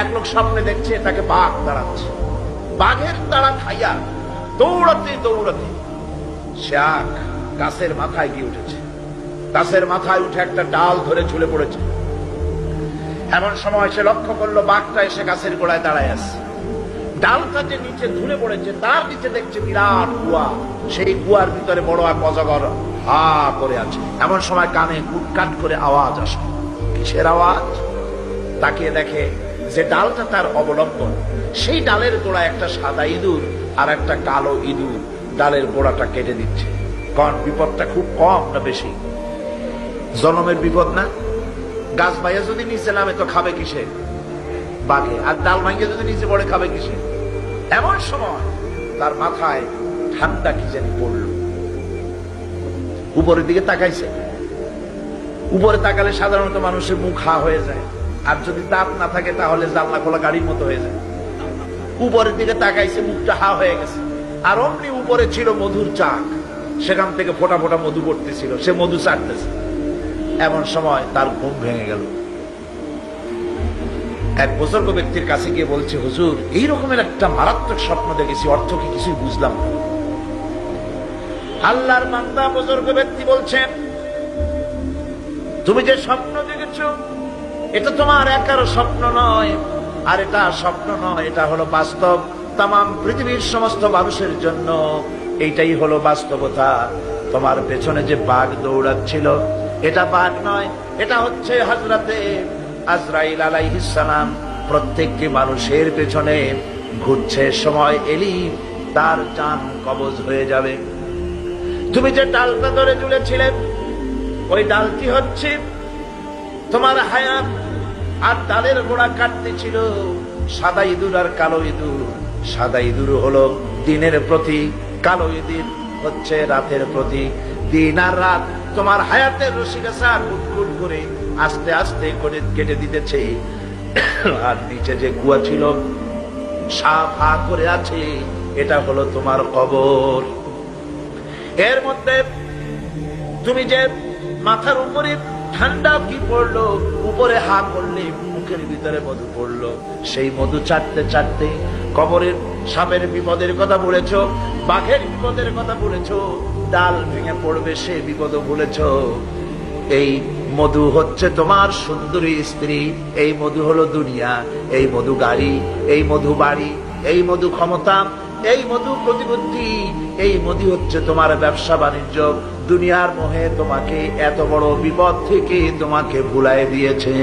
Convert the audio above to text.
এক লোক সামনে দেখছে, তাকে বাঘ দাঁড়াচ্ছে। বাঘের তাড়া খাইয়া দৌড়াতে দৌড়াতে সে আখ গাছের মাথায় গিয়ে উঠেছে। গাছের মাথায় উঠে একটা ডাল ধরে ঝুলে পড়েছে। এমন সময় সে লক্ষ্য করল, বাঘটা এসে গাছের গোড়ায় দাঁড়ায় আছে। ডালটা যে নিচে ঝুলে পড়েছে, তার নিচে দেখছে বিরাট কুয়া। সেই কুয়ার ভিতরে বড় এক অজগর হা করে আছে। এমন সময় কানে কুটকাট করে আওয়াজ আসে। কিসের আওয়াজ? তাকিয়ে দেখে যে ডালটা তার অবলম্বন, সেই ডালের গোড়ায় একটা সাদা ইঁদুর আর একটা কালো ইঁদুর ডালের গোড়াটা কেটে দিচ্ছে। কারণ বিপদটা খুব কম না বেশি? জনমের বিপদ না? গাছ ভাইয়া যদি নিচে নামে তো খাবে কিসে? বাঘে। আর ডাল ভাঙিয়ে যদি নিচে পড়ে, খাবে কিসে? এমন সময় তার মাথায় ঠান্ডা কি জানি পড়ল। উপরের দিকে তাকাইছে। উপরে তাকালে সাধারণত মানুষের মুখ হা হয়ে যায়। আর যদি দাঁত না থাকে, তাহলে জানলা খোলা গাড়ির মতো হয়ে যায়। উপরের দিকে তাকাইছে, মুখটা হা হয়ে গেছে। আর অমনি উপরে ছিল মধুর চাক। সেখান থেকে ফোটা ফোটা মধু পড়তেছিল। সে মধু চাটতেছে এমন সময় তার ঘুম ভেঙে গেল। এক বুজুর্গ ব্যক্তির কাছে গিয়ে বলছে, হুজুর, এই রকমের একটা মারাত্মক স্বপ্ন দেখেছি। অর্থ কি কিছুই বুঝলাম না। আল্লাহর বান্দা বুজুর্গ ব্যক্তি বলছেন, তুমি যে স্বপ্ন দেখেছ এটা তোমার একার স্বপ্ন নয়, আর এটা স্বপ্ন নয়, এটা হলো বাস্তব। তাম পৃথিবীর সমস্ত মানুষের জন্য এইটাই হলো বাস্তবতা। তোমার পেছনে যে বাঘ দৌড়াচ্ছিল, এটা বাঘ নয়, এটা হচ্ছে হাজরাতে আজরাইল আলাইহিসালাম প্রত্যেকটি মানুষের পেছনে ঘুরছে, সময় এলি তার চান কবজ হয়ে যাবে। তুমি যে ডালটা ধরে ঝুলেছিলে ওই ডালটি হচ্ছে তোমার হায়াত আর ডালের গোড়া কাটতে ছিল সাদা ইঁদুর আর কালো ইঁদুর। সাদা ইঁদুর হলো দিনের প্রতি কালো ইঁদুর হচ্ছে রাতের প্রতি দিন আর রাত তোমার হায়াতের রসিকাসা কুটকুট করে আস্তে আস্তে করে কেটে দিতেছে। আর নিচে যে কুয়া ছিল হা করে আছে, এটা হলো তোমার কবর। এর মধ্যে তুমি যে মাথার উপরে ঠান্ডা কি পড়ল? উপরে হা করলে মুখের ভিতরে মধু পড়ল। সেই মধু চাটতে চাটতে কবরের সাপের বিপদের কথা বলেছ, বাঘের বিপদের কথা বলেছ, ডাল ভেঙে পড়বে সে বিপদ বলেছ। এই মধু হচ্ছে তোমার সুন্দরী স্ত্রী, এই মধু হলো দুনিয়া, এই মধু গাড়ি, এই মধু বাড়ি, এই মধু ক্ষমতা এই মধু প্রতিবুদ্ধি, এই মধু হচ্ছে তোমার ব্যবসা বাণিজ্য। দুনিয়ার মোহে তোমাকে এত বড় বিপদ থেকে তোমাকে ভুলাই দিয়েছে।